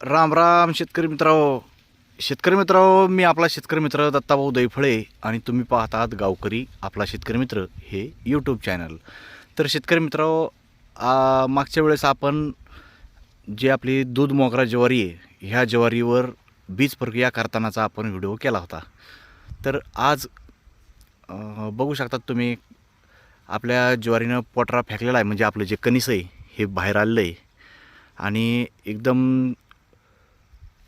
राम राम शेतकरी मित्राओ शेतकरी मित्राओ मी आपला शेतकरी मित्र दत्ताभाऊ दैफळे आणि तुम्ही पाहत आहात गावकरी आपला शेतकरी मित्र हे यूट्यूब चॅनल तर शेतकरी मित्राओ मागच्या वेळेस आपण जी आपली दूध मोगरा ज्वारी आहे ह्या ज्वारीवर बीज प्रक्रिया करतानाचा आपण व्हिडिओ केला होता. तर आज बघू शकतात तुम्ही आपल्या ज्वारीनं पोटरा फेकलेला आहे म्हणजे आपलं जे कणीस आहे हे बाहेर आलेलं आहे. आणि एकदम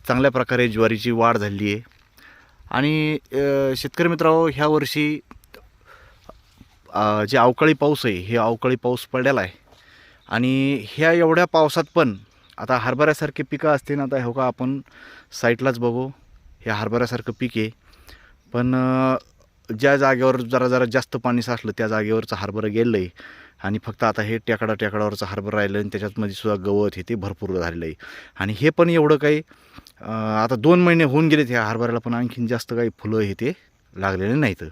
चांगल्या प्रकारे ज्वारीची वाढ झालेली आहे. आणि शेतकरी मित्रांनो ह्या वर्षी जे अवकाळी पाऊस आहे हे अवकाळी पाऊस पडलेला आहे. आणि ह्या एवढ्या पावसात पण आता हरभऱ्यासारखे पिकं असतील ना आता हो का आपण साईटलाच बघू. हे हरभऱ्यासारखं पीक आहे. पण ज्या जागेवर जरा जरा जास्त पाणी साचलं त्या जागेवरचं हरभरं गेलं आहे आणि फक्त आता हे टेकडा टेकडावरचं हरभरं राहिलं आणि त्याच्यातमध्ये सुद्धा गवत हे ते भरपूर झालेलं आहे. आणि हे पण एवढं काही आता दोन महिने होऊन गेलेत ह्या हरभऱ्याला पण आणखीन जास्त काही फुलं हे ते लागलेले नाहीत.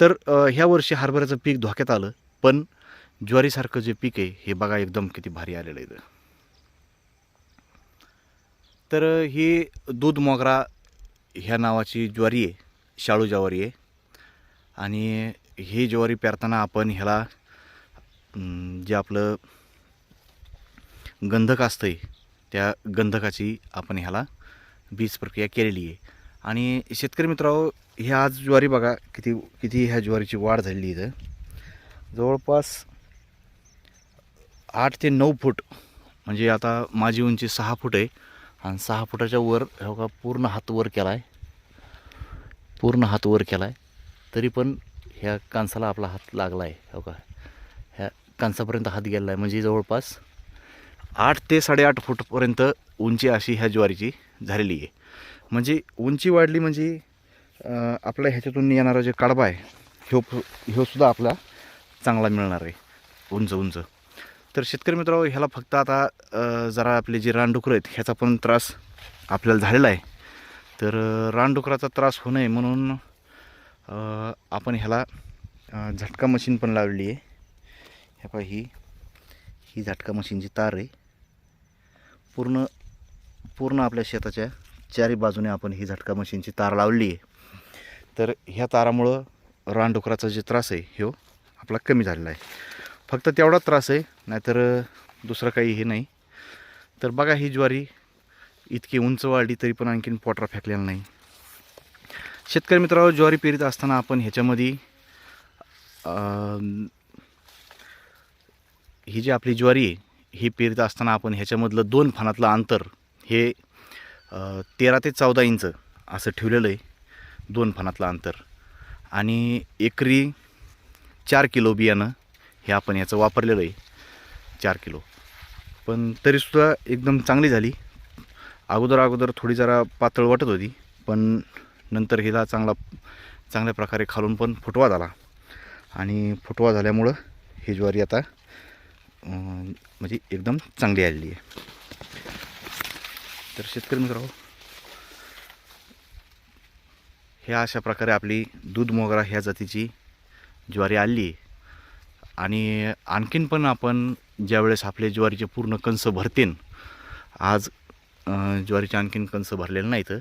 तर ह्या वर्षी हरभऱ्याचं पीक धोक्यात आलं पण ज्वारीसारखं जे पीक आहे हे बघा एकदम किती भारी आलेलं आहे तर ही दूध मोगरा ह्या नावाची ज्वारी आहे शाळू ज्वारी आहे. आणि ही ज्वारी पेरताना आपण ह्याला जे आपलं गंधक असतं त्या गंधकाची आपण ह्याला बीज प्रक्रिया केलेली आहे. आणि शेतकरी मित्रांनो ही आज ज्वारी बघा किती किती ह्या ज्वारीची वाढ झालेली इथं. जवळपास आठ ते नऊ फूट म्हणजे आता माझी उंची सहा फूट आहे. आणि सहा फुटाच्या वर हो का पूर्ण हात वर केला आहे पूर्ण हात वर केला आहे तरी पण ह्या कांसाला आपला हात लागला आहे हो का ह्या कांसापर्यंत हात गेलेला आहे म्हणजे जवळपास आठ ते साडेआठ फूटपर्यंत उंची अशी ह्या ज्वारीची. झालेली आहे. म्हणजे उंची वाढली म्हणजे आपल्या ह्याच्यातून येणारा जे कडबा आहे ह्यो ह्यो सुद्धा आपला चांगला मिळणार आहे. उंच उंच. तर शेतकरी मित्रांनो ह्याला फक्त आता जरा आपले जे रानडुकरं आहेत ह्याचा पण त्रास आपल्याला झालेला आहे. तर रानडुकराचा त्रास होऊ नये म्हणून आपण ह्याला झटका मशीन पण लावलेली आहे. ह्या पा ही ही झटका मशीनची तार आहे. पूर्ण पूर्ण आपल्या शेताच्या चारी बाजूने आपण ही झटका मशीनची तार लावली आहे. तर ह्या तारामुळं रानडुकराचा जे त्रास आहे ह्यो आपला कमी झालेला आहे. फक्त तेवढा त्रास आहे नाहीतर दुसरं काही हे नाही. तर बघा ही ज्वारी इतकी उंच वाढली तरी पण आणखीन पोटरा फेकलेला नाही. शेतकरी मित्रांनो ज्वारी पेरीत असताना आपण ह्याच्यामध्ये ही जी आपली ज्वारी आहे ही पेरीत असताना आपण ह्याच्यामधलं दोन फणातलं अंतर हे तेरा ते चौदा इंच असं ठेवलेलं आहे दोन फणातलं अंतर. आणि एकरी चार किलो बियाणं हे आपण याचं वापरलेलं आहे चार किलो. पण तरीसुद्धा एकदम चांगली झाली. अगोदर अगोदर थोडी जरा पातळ वाटत होती पण नंतर हिला चांगला चांगल्या प्रकारे खालून पण फुटवा झाला. आणि फुटवा झाल्यामुळं ही ज्वारी आता म्हणजे एकदम चांगली आलेली आहे. तर शेतकरी मित्रांनो ह्या अशा प्रकारे आपली दूध मोगरा ह्या जातीची ज्वारी आली आहे. आणि आणखीन पण आपण ज्यावेळेस आपले ज्वारीचे पूर्ण कंस भरतेन आज ज्वारीचे आणखीन कंस भरलेले नाहीत.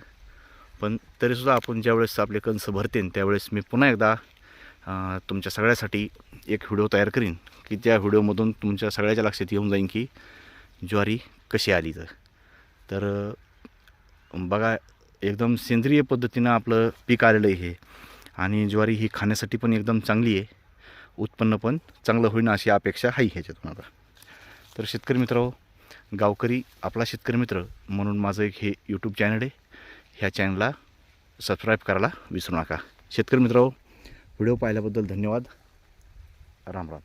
पण तरीसुद्धा आपण ज्यावेळेस आपले कंस भरतेन त्यावेळेस मी पुन्हा एकदा तुमच्या सगळ्यासाठी एक व्हिडिओ तयार करीन की त्या व्हिडिओमधून तुमच्या सगळ्याच्या लक्षात येऊन जाईन की ज्वारी कशी आली तर. तर बघा एकदम सेंद्रिय पद्धतीनं आपलं पीक आलेलं आहे हे. आणि ज्वारी ही खाण्यासाठी पण एकदम चांगली आहे. उत्पन्न पण चांगलं होईन अशी अपेक्षा आहे ह्याच्यातून आता तर शेतकरी मित्र गावकरी आपला शेतकरी मित्र म्हणून माझं एक हे यूट्यूब चॅनल आहे. ह्या चॅनलला सबस्क्राईब करायला विसरू नका. शेतकरी मित्र व्हिडिओ पाहिल्याबद्दल धन्यवाद. राम राम.